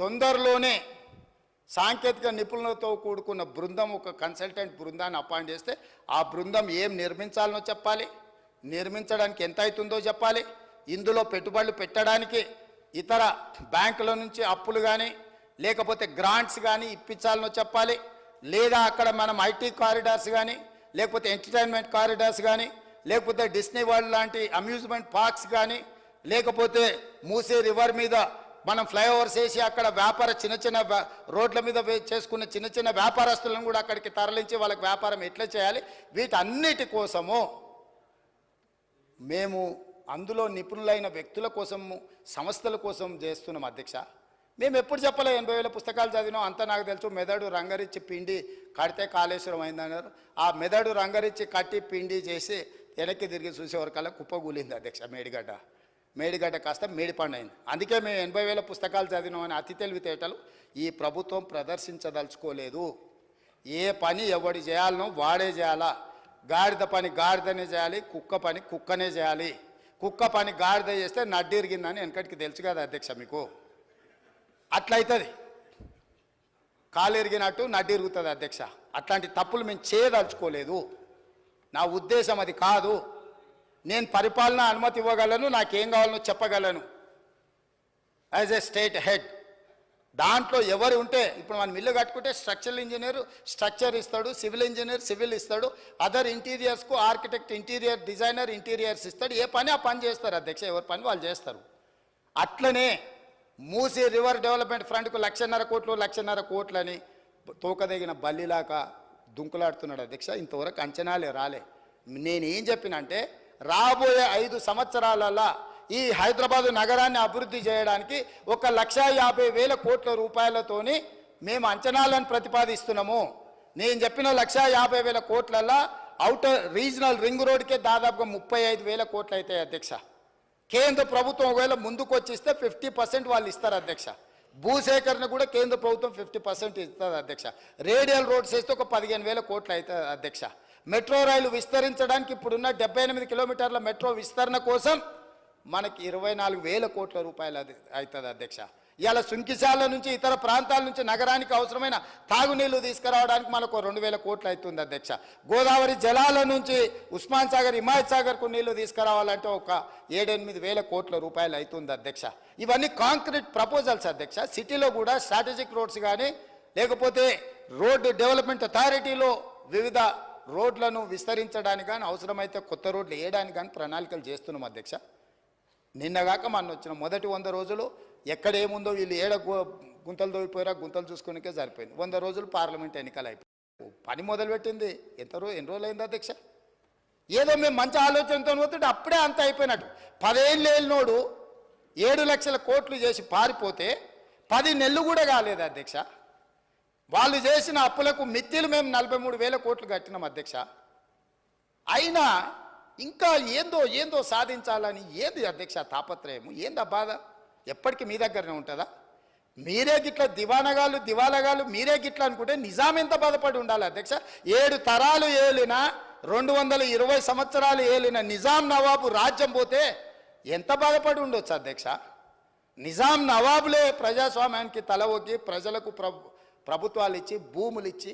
తొందరలోనే సాంకేతిక నిపుణులతో కూడుకున్న బృందం ఒక కన్సల్టెంట్ బృందాన్ని అపాయింట్ చేస్తే ఆ బృందం ఏం నిర్మించాలనో చెప్పాలి. నిర్మించడానికి ఎంత అవుతుందో చెప్పాలి. ఇందులో పెట్టుబడులు పెట్టడానికి ఇతర బ్యాంకుల నుంచి అప్పులు కానీ లేకపోతే గ్రాంట్స్ కానీ ఇప్పించాలనో చెప్పాలి. లేదా అక్కడ మనం ఐటీ కారిడార్స్ కానీ లేకపోతే ఎంటర్టైన్మెంట్ కారిడార్స్ కానీ లేకపోతే డిస్నీ వరల్డ్ లాంటి అమ్యూజ్మెంట్ పార్క్స్ కానీ లేకపోతే మూసే రివర్ మీద మనం ఫ్లైఓవర్స్ వేసి అక్కడ వ్యాపార చిన్న చిన్న రోడ్ల మీద వే- చేసుకున్న చిన్న చిన్న వ్యాపారస్తులను కూడా అక్కడికి తరలించి వాళ్ళకి వ్యాపారం ఎట్లా చేయాలి? వీటన్నిటి కోసము మేము అందులో నిపుణులైన వ్యక్తుల కోసము సంస్థల కోసం చేస్తున్నాం అధ్యక్ష. మేము ఎప్పుడు చెప్పలే ఎనభై వేల పుస్తకాలు చదివినాం అంతా నాకు తెలుసు మెదడు రంగరిచ్చి పిండి కడితే కాళేశ్వరం అయిందన్నారు. ఆ మెదడు రంగరిచ్చి కట్టి పిండి చేసి వెనక్కి తిరిగి చూసేవరకల్లా కుప్పగూలింది అధ్యక్ష మేడిగడ్డ. మేడిగడ్డ కాస్త మేడిపండు అయింది అందుకే మేము ఎనభై వేల పుస్తకాలు చదివినామని అతి తెలివితేటలు ఈ ప్రభుత్వం ప్రదర్శించదలుచుకోలేదు. ఏ పని ఎవడు చేయాలనో వాడే చేయాలా. గాడిద పని గాడిదనే చేయాలి కుక్క పని కుక్కనే చేయాలి. కుక్క పని గాడిద చేస్తే నడ్డిరిగిందని వెనకటికి తెలుసు కదా అధ్యక్ష మీకు. అట్లయితుంది. కాలు ఎరిగినట్టు నడ్డి అధ్యక్ష. అట్లాంటి తప్పులు మేము చేయదలుచుకోలేదు. నా ఉద్దేశం అది కాదు. నేను పరిపాలన అనుమతి ఇవ్వగలను నాకేం కావాలనో చెప్పగలను. యాజ్ ఎ స్టేట్ హెడ్ దాంట్లో ఎవరు ఉంటే ఇప్పుడు మనం ఇల్లు కట్టుకుంటే స్ట్రక్చరల్ ఇంజనీర్ స్ట్రక్చర్ ఇస్తాడు సివిల్ ఇంజనీర్ సివిల్ ఇస్తాడు అదర్ ఇంటీరియర్స్కు ఆర్కిటెక్ట్ ఇంటీరియర్ డిజైనర్ ఇంటీరియర్స్ ఇస్తాడు ఏ పని ఆ పని చేస్తారు అధ్యక్ష ఎవరి పని వాళ్ళు చేస్తారు. అట్లనే మూసీ రివర్ డెవలప్మెంట్ ఫ్రంట్కు లక్షన్నర కోట్లు లక్షన్నర కోట్లని తోకదగిన బల్లిలాగా దుంకులాడుతున్నాడు అధ్యక్ష ఇంతవరకు అంచనాలే రాలే. నేనేం చెప్పినంటే రాబోయే ఐదు సంవత్సరాలలో ఈ హైదరాబాదు నగరాన్ని అభివృద్ధి చేయడానికి ఒక లక్ష యాభై వేల కోట్ల రూపాయలతోని మేము అంచనాలను ప్రతిపాదిస్తున్నాము. నేను చెప్పిన లక్ష యాభై వేల కోట్లలో అవుటర్ రీజనల్ రింగ్ రోడ్కే దాదాపుగా ముప్పై ఐదు వేల కోట్లు అవుతాయి అధ్యక్ష. కేంద్ర ప్రభుత్వం ఒకవేళ ముందుకు వచ్చిస్తే ఫిఫ్టీ పర్సెంట్ వాళ్ళు ఇస్తారు అధ్యక్ష. భూసేకరణ కూడా కేంద్ర ప్రభుత్వం ఫిఫ్టీ పర్సెంట్ ఇస్తుంది అధ్యక్ష. రేడియల్ రోడ్స్ వేస్తే ఒక పదిహేను వేల కోట్లు అవుతుంది అధ్యక్ష. మెట్రో రైలు విస్తరించడానికి ఇప్పుడున్న డెబ్బై ఎనిమిది కిలోమీటర్ల మెట్రో విస్తరణ కోసం మనకి ఇరవై నాలుగు వేల కోట్ల రూపాయలు అది అవుతుంది అధ్యక్ష. ఇవాళ సుంకిశాల నుంచి ఇతర ప్రాంతాల నుంచి నగరానికి అవసరమైన తాగునీళ్ళు తీసుకురావడానికి మనకు రెండు వేల కోట్లు అవుతుంది అధ్యక్ష. గోదావరి జలాల నుంచి ఉస్మాన్ సాగర్ హిమాయత్ సాగర్కు నీళ్ళు తీసుకురావాలంటే ఒక ఏడెనిమిది వేల కోట్ల రూపాయలు అవుతుంది అధ్యక్ష. ఇవన్నీ కాంక్రీట్ ప్రపోజల్స్ అధ్యక్ష. సిటీలో కూడా స్ట్రాటజిక్ రోడ్స్ కానీ లేకపోతే రోడ్డు డెవలప్మెంట్ అథారిటీలో వివిధ రోడ్లను విస్తరించడానికి కానీ అవసరమైతే కొత్త రోడ్లు వేయడానికి కానీ ప్రణాళికలు చేస్తున్నాం అధ్యక్ష. నిన్నగాక మన వచ్చిన మొదటి వంద రోజులు ఎక్కడ ఏముందో వీళ్ళు ఏడ గు- గుంతలు దోగిపోయారా గుంతలు చూసుకునికే సరిపోయింది. వంద రోజులు పార్లమెంట్ ఎన్నికలు అయిపోయి పని మొదలుపెట్టింది. ఎంత రోజు ఎన్ని రోజులు అయింది అధ్యక్ష? ఏదో మేము మంచి ఆలోచనతో పోతుంటే అప్పుడే అంత అయిపోయినట్టు. పదేళ్ళు ఏళ్ళనోడు ఏడు లక్షల కోట్లు చేసి పారిపోతే పది నెలలు కూడా కాలేదు అధ్యక్ష. వాళ్ళు చేసిన అప్పులకు మిత్తిలు మేము నలభై మూడు వేల కోట్లు కట్టినాం అధ్యక్ష. అయినా ఇంకా ఏందో ఏందో సాధించాలని ఏంది అధ్యక్ష తాపత్రయం? ఏందా బాధ? ఎప్పటికీ మీ దగ్గరనే ఉంటుందా? మీరే గిట్ల దివానగాళ్ళు దివాలగాళ్ళు మీరే గిట్ల అనుకుంటే నిజాం ఎంత బాధపడి ఉండాలి అధ్యక్ష? ఏడు తరాలు ఏలిన రెండు వందల ఇరవై సంవత్సరాలు ఏలిన నిజాం నవాబు రాజ్యం పోతే ఎంత బాధపడి ఉండొచ్చు అధ్యక్ష? నిజాం నవాబులే ప్రజాస్వామ్యానికి తల ఒగ్గి ప్రజలకు ప్రభు ప్రభుత్వాలు ఇచ్చి భూములు ఇచ్చి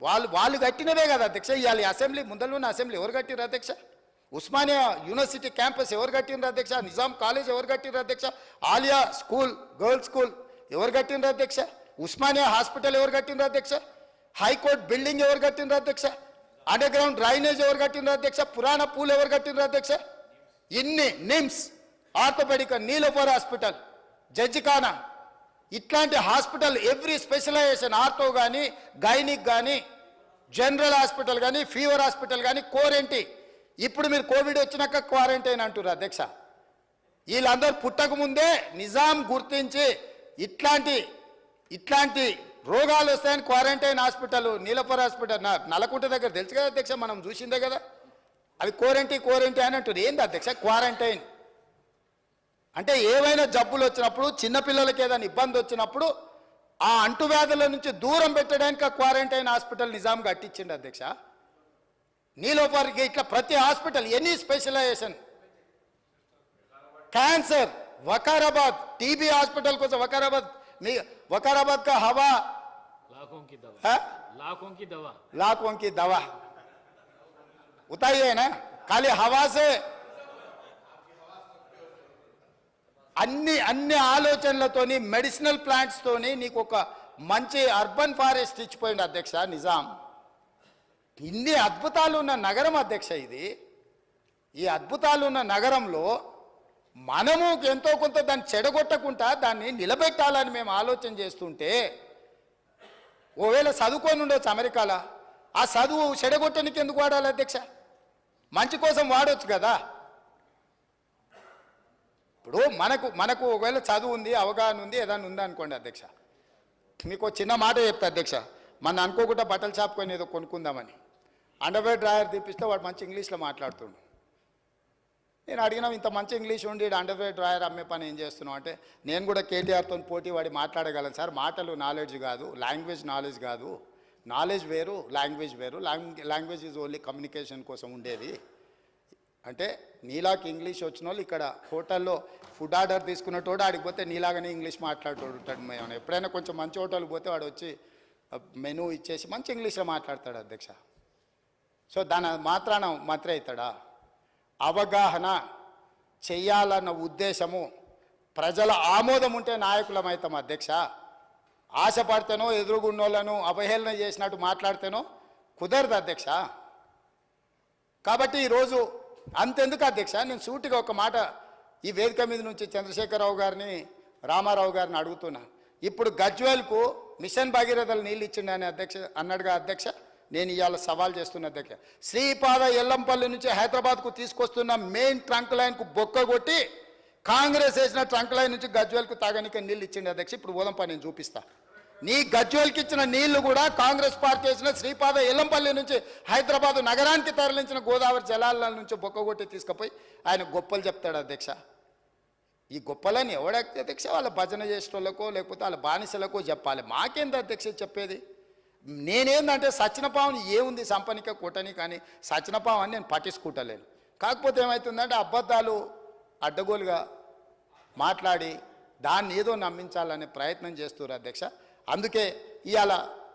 వాళ్ళు వాళ్ళు కట్టినవే కదా అధ్యక్ష. ఇవాళ అసెంబ్లీ ముందర ఉన్న అసెంబ్లీ ఎవరు కట్టిరు అధ్యక్ష? ఉస్మానియా యూనివర్సిటీ క్యాంపస్ ఎవరు కట్టిండ్రు అధ్యక్ష? నిజాం కాలేజ్ ఎవరు కట్టిండ్రు అధ్యక్ష? ఆలియా స్కూల్ గర్ల్స్ స్కూల్ ఎవరు కట్టిండ్రు అధ్యక్ష? ఉస్మానియా హాస్పిటల్ ఎవరు కట్టిండ్రు అధ్యక్ష? హైకోర్టు బిల్డింగ్ ఎవరు కట్టిండ్రు అధ్యక్ష? అండర్ గ్రౌండ్ డ్రైనేజ్ ఎవరు కట్టిండ్రు అధ్యక్ష? పురాణ పూల్ ఎవరు కట్టిండ్రు అధ్యక్ష? ఇన్ని నిమ్స్ ఆర్థోపెడిక్ నీలోఫర్ హాస్పిటల్ జడ్జిఖానా ఇట్లాంటి హాస్పిటల్ ఎవ్రీ స్పెషలైజేషన్ ఆర్థో కానీ గైనిక్ కానీ జనరల్ హాస్పిటల్ కానీ ఫీవర్ హాస్పిటల్ కానీ కోరెంటీ. ఇప్పుడు మీరు కోవిడ్ వచ్చినాక క్వారంటైన్ అంటున్నారు అధ్యక్ష. వీళ్ళందరూ పుట్టకముందే నిజాం గుర్తించి ఇట్లాంటి ఇట్లాంటి రోగాలు వస్తాయని క్వారంటైన్ హాస్పిటల్ నీలపర హాస్పిటల్ నా దగ్గర తెలుసు కదా అధ్యక్ష మనం చూసిందే కదా. అది క్వారంటీ క్వారంటీ అని అంటారు ఏంది అధ్యక్ష క్వారంటైన్? అంటే ఏవైనా జబ్బులు వచ్చినప్పుడు చిన్నపిల్లలకి ఏదైనా ఇబ్బంది వచ్చినప్పుడు ఆ అంటువ్యాధుల నుంచి దూరం పెట్టడానికి ఆ క్వారంటైన్ హాస్పిటల్ నిజాం కట్టించిండు అధ్యక్ష నీలోఫర్కి ఇట్లా ప్రతి hospital any specialization cancer Vikarabad TB hospital కోసం వకారాబాద్ మీ వకారాబాద్ కా హవా लाखों की दवा है? लाखों की दवा लाखों की दवा उताइए ना खाली हवा से అన్ని అన్ని ఆలోచనలతోని మెడిసినల్ ప్లాంట్స్తోని నీకు ఒక మంచి అర్బన్ ఫారెస్ట్ ఇచ్చిపోయింది అధ్యక్ష నిజాం. ఇన్ని అద్భుతాలు ఉన్న నగరం అధ్యక్ష ఇది. ఈ అద్భుతాలు ఉన్న నగరంలో మనము ఎంతో కొంత దాన్ని చెడగొట్టకుండా దాన్ని నిలబెట్టాలని మేము ఆలోచన చేస్తుంటే ఓవేళ చదువుకొని ఉండొచ్చు అమెరికాలో. ఆ చదువు చెడగొట్టనికి ఎందుకు వాడాలి అధ్యక్ష? మంచి కోసం వాడొచ్చు కదా. ఇప్పుడు మనకు మనకు ఒకవేళ చదువు ఉంది అవగాహన ఉంది ఏదైనా ఉందనుకోండి అధ్యక్ష. మీకు చిన్న మాట చెప్తా అధ్యక్ష. మన అనుకోకుండా బట్టల చాపుకొని ఏదో కొనుక్కుందామని. అండర్వేర్ డ్రాయర్ తీపిస్తే వాడు మంచి ఇంగ్లీష్లో మాట్లాడుతుండు. నేను అడిగినా ఇంత మంచి ఇంగ్లీష్ ఉండి అండర్వేర్ డ్రాయర్ అమ్మే పని ఏం చేస్తున్నావు? అంటే నేను కూడా కేటీఆర్తో పోటీ వాడి మాట్లాడగలను సార్. మాటలు నాలెడ్జ్ కాదు లాంగ్వేజ్ నాలెడ్జ్ కాదు. నాలెడ్జ్ వేరు లాంగ్వేజ్ వేరు. లాంగ్వేజ్ ఈజ్ ఓన్లీ కమ్యూనికేషన్ కోసం ఉండేది. అంటే నీలాకి ఇంగ్లీష్ వచ్చిన వాళ్ళు ఇక్కడ హోటల్లో ఫుడ్ ఆర్డర్ తీసుకున్నటోడు ఆడికి పోతే నీలాగానే ఇంగ్లీష్ మాట్లాడుతుంటాడు మేము ఎప్పుడైనా కొంచెం మంచి హోటల్కి పోతే వాడు వచ్చి మెనూ ఇచ్చేసి మంచి ఇంగ్లీష్లో మాట్లాడతాడు అధ్యక్ష. సో దాని మాత్రాన మాత్రే అవుతాడా? అవగాహన చెయ్యాలన్న ఉద్దేశము ప్రజల ఆమోదం ఉంటే నాయకులమవుతాం అధ్యక్ష. ఆశపడితేనో ఎదురుగున్నోళ్ళను అవహేళన చేసినట్టు మాట్లాడితేనో కుదరదు అధ్యక్ష. కాబట్టి ఈరోజు అంతెందుకు అధ్యక్ష నేను సూటిగా ఒక మాట ఈ వేదిక మీద నుంచి చంద్రశేఖరరావు గారిని రామారావు గారిని అడుగుతున్నా. ఇప్పుడు గజ్వేల్కు మిషన్ భగీరథలు నీళ్ళు ఇచ్చిండని అధ్యక్ష అన్నాడుగా అధ్యక్ష నేను ఇవాళ సవాల్ చేస్తున్న అధ్యక్ష. శ్రీపాద ఎల్లంపల్లి నుంచి హైదరాబాద్కు తీసుకొస్తున్న మెయిన్ ట్రంక్ లైన్కు బొక్క కొట్టి కాంగ్రెస్ వేసిన ట్రంక్ లైన్ నుంచి గజ్వేల్కు తాగనికే నీళ్ళు ఇచ్చిండు అధ్యక్ష. ఇప్పుడు ఉదంపా నేను చూపిస్తా. నీ గజ్జోల్కి ఇచ్చిన నీళ్ళు కూడా కాంగ్రెస్ పార్టీ వేసిన శ్రీపాద ఎల్లంపల్లి నుంచి హైదరాబాద్ నగరానికి తరలించిన గోదావరి జలాల నుంచి బొక్కగొట్టి తీసుకుపోయి ఆయన గొప్పలు చెప్తాడు అధ్యక్ష. ఈ గొప్పలని ఎవడైతే అధ్యక్ష? వాళ్ళ భజన చేసేటోళ్ళకో లేకపోతే వాళ్ళ బానిసలకో చెప్పాలి. మాకేంది అధ్యక్ష చెప్పేది? నేనేందంటే సచినపావం ఏముంది సంపనిక కూటని కానీ సచినపావం అని నేను పట్టించుకుంటలేను. కాకపోతే ఏమవుతుందంటే అబద్ధాలు అడ్డగోలుగా మాట్లాడి దాన్ని ఏదో నమ్మించాలనే ప్రయత్నం చేస్తున్నారు అధ్యక్ష. అందుకే ఇవాళ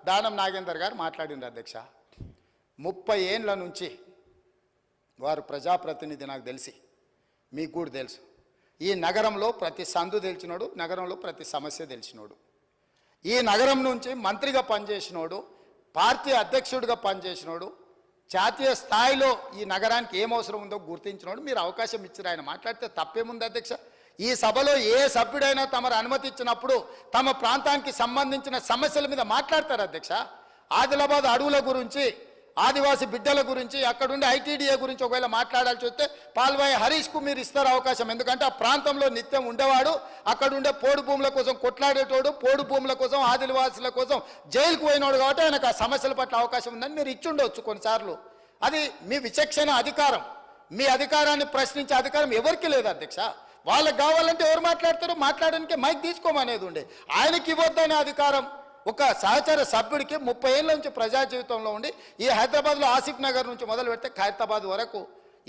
దానం నాగేందర్ గారు మాట్లాడిండ్రు అధ్యక్ష. ముప్పై ఏండ్ల నుంచి వారు ప్రజాప్రతినిధి నాకు తెలిసి మీకు కూడా తెలుసు. ఈ నగరంలో ప్రతి సందు తెలిసినోడు నగరంలో ప్రతి సమస్య తెలిసినోడు. ఈ నగరం నుంచి మంత్రిగా పనిచేసినోడు పార్టీ అధ్యక్షుడిగా పనిచేసినోడు జాతీయ స్థాయిలో ఈ నగరానికి ఏం అవసరం ఉందో గుర్తించినోడు మీరు అవకాశం ఇచ్చారు ఆయన మాట్లాడితే తప్పేముంది అధ్యక్ష? ఈ సభలో ఏ సభ్యుడైనా తమరు అనుమతి ఇచ్చినప్పుడు తమ ప్రాంతానికి సంబంధించిన సమస్యల మీద మాట్లాడతారు అధ్యక్ష. ఆదిలాబాద్ అడవుల గురించి ఆదివాసి బిడ్డల గురించి అక్కడుండే ఐటీడీఏ గురించి ఒకవేళ మాట్లాడాల్సి వస్తే పాల్వాయి హరీష్కు మీరు ఇస్తారు అవకాశం. ఎందుకంటే ఆ ప్రాంతంలో నిత్యం ఉండేవాడు అక్కడుండే పోడు భూముల కోసం కొట్లాడేటోడు పోడు భూముల కోసం ఆదివాసుల కోసం జైలుకు పోయినోడు కాబట్టి ఆయనకు ఆ సమస్యల పట్ల అవకాశం ఉందని మీరు ఇచ్చుండవచ్చు కొన్నిసార్లు. అది మీ విచక్షణ అధికారం. మీ అధికారాన్ని ప్రశ్నించే అధికారం ఎవరికి లేదు అధ్యక్ష. వాళ్ళకి కావాలంటే ఎవరు మాట్లాడతారు? మాట్లాడడానికి మైక్ తీసుకోమనేది ఉండే. ఆయనకి ఇవ్వద్దనే అధికారం ఒక సహచర సభ్యుడికి ముప్పై ఏళ్ళ నుంచి ప్రజా జీవితంలో ఉండి ఈ హైదరాబాద్లో ఆసిఫ్ నగర్ నుంచి మొదలు పెడితే ఖైరతాబాద్ వరకు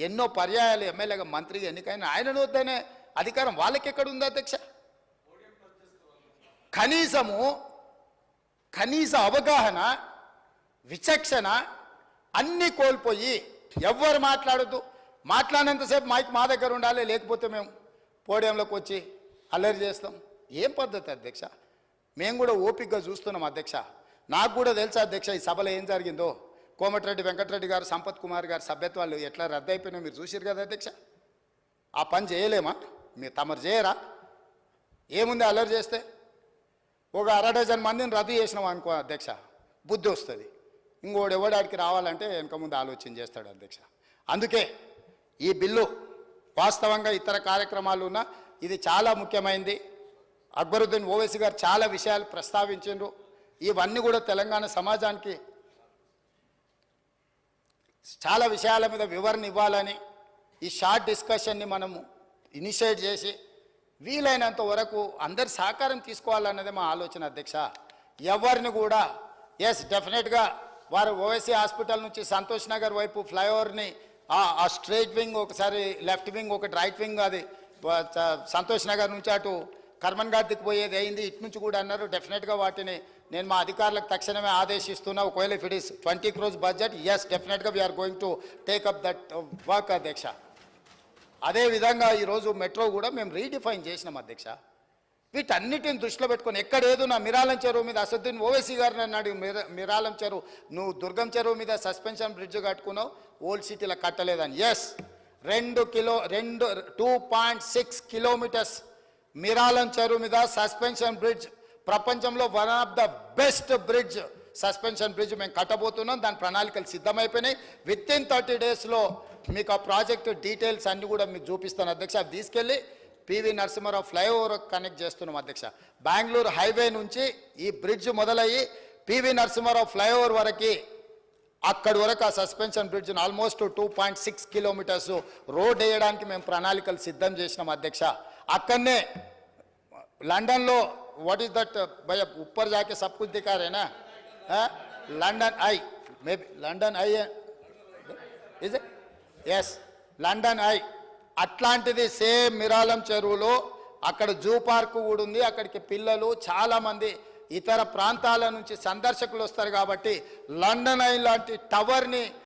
ఎన్నో పర్యాయాలు ఎమ్మెల్యేగా మంత్రిగా ఎన్నికైన ఆయనను వద్దనే అధికారం వాళ్ళకి ఎక్కడ ఉంది అధ్యక్ష? కనీసము కనీస అవగాహన విచక్షణ అన్నీ కోల్పోయి ఎవ్వరు మాట్లాడద్దు. మాట్లాడినంతసేపు మైక్ మా దగ్గర ఉండాలి లేకపోతే మేము పోడియంలోకి వచ్చి అల్లరి చేస్తాం. ఏం పద్ధతి అధ్యక్ష? మేము కూడా ఓపికగా చూస్తున్నాం అధ్యక్ష. నాకు కూడా తెలుసా అధ్యక్ష ఈ సభలో ఏం జరిగిందో? కోమటిరెడ్డి వెంకటరెడ్డి గారు సంపత్ కుమార్ గారు సభ్యత్వాలు ఎట్లా రద్దయిపోయినా మీరు చూసారు కదా అధ్యక్ష. ఆ పని చేయలేమా? మీరు తమరు చేయరా? ఏముంది అల్లరి చేస్తే? ఒక అర డజన్ మందిని రద్దు చేసినాం అనుకో అధ్యక్ష బుద్ధి వస్తుంది. ఇంకోడు ఎవడాడికి రావాలంటే వెనక ముందు ఆలోచన చేస్తాడు అధ్యక్ష. అందుకే ఈ బిల్లు వాస్తవంగా ఇతర కార్యక్రమాలు ఉన్న ఇది చాలా ముఖ్యమైనది అక్బరుద్దీన్ ఓవైసీ గారు చాలా విషయాలు ప్రస్తావించారు ఇవన్నీ కూడా తెలంగాణ సమాజానికి చాలా విషయాల మీద వివరణ ఇవ్వాలని ఈ షార్ట్ డిస్కషన్ని మనము ఇనిషియేట్ చేసి వీలైనంత వరకు అందరి సహకారం తీసుకోవాలన్నదే మా ఆలోచన అధ్యక్ష. ఎవరిని కూడా ఎస్ డెఫినెట్గా వారు ఓవైసీ హాస్పిటల్ నుంచి సంతోష్ నగర్ వైపు ఫ్లైఓవర్ని ఆ స్ట్రైట్ వింగ్ ఒకసారి లెఫ్ట్ వింగ్ ఒకటి రైట్ వింగ్ అది. సంతోష్ నగర్ నుంచి అటు కర్మన్ ఘాట్కి పోయేది అయింది. ఇటు నుంచి కూడా అన్నారు డెఫినెట్గా వాటిని నేను మా అధికారులకు తక్షణమే ఆదేశిస్తున్నా ఒకవేళ if it is twenty crores budget yes డెఫినెట్గా we're going to take up that work అధ్యక్ష. అదేవిధంగా ఈరోజు మెట్రో కూడా మేము రీడిఫైన్ చేసినాం అధ్యక్ష. వీటన్నిటిని దృష్టిలో పెట్టుకొని ఎక్కడేదో నా మిరాలం చెరువు మీద అసదుద్దీన్ ఓవైసీ గారిని అన్నాడు మిర మిరాలం చెరువు నువ్వు దుర్గం చెరువు మీద సస్పెన్షన్ బ్రిడ్జ్ కట్టుకున్నావు ఓల్డ్ సిటీలో కట్టలేదని. ఎస్ రెండు కిలో రెండు two point six kilometres Miralam చెరువు మీద సస్పెన్షన్ బ్రిడ్జ్ ప్రపంచంలో one of the best bridge suspension bridge మేము కట్టబోతున్నాం. దాని ప్రణాళికలు సిద్ధమైపోయినాయి. విత్ ఇన్ థర్టీ డేస్లో మీకు ఆ ప్రాజెక్టు డీటెయిల్స్ అన్నీ కూడా మీకు చూపిస్తాను. అధ్యక్ష అవి తీసుకెళ్ళి పివి నరసింహారావు ఫ్లైఓవర్ కనెక్ట్ చేస్తున్నాం అధ్యక్ష. బెంగళూరు హైవే నుంచి ఈ బ్రిడ్జ్ మొదలయ్యి పివి నరసింహారావు ఫ్లైఓవర్ వరకు అక్కడి వరకు ఆ suspension బ్రిడ్జ్ను almost two point six kilometres road వేయడానికి మేము ప్రణాళికలు సిద్ధం చేసినాం అధ్యక్ష. అక్కడనే లండన్లో వాట్ ఈస్ దట్ బయ ఉప్పర్ జాకి సబ్ కుచ్ London Eye maybe London Eye is yes London Eye. అట్లాంటిది సేమ్ మిరాలం చెరువులో అక్కడ జూ పార్క్ కూడా ఉంది. అక్కడికి పిల్లలు చాలామంది ఇతర ప్రాంతాల నుంచి సందర్శకులు వస్తారు కాబట్టి లండన్ ఐ లాంటి టవర్ని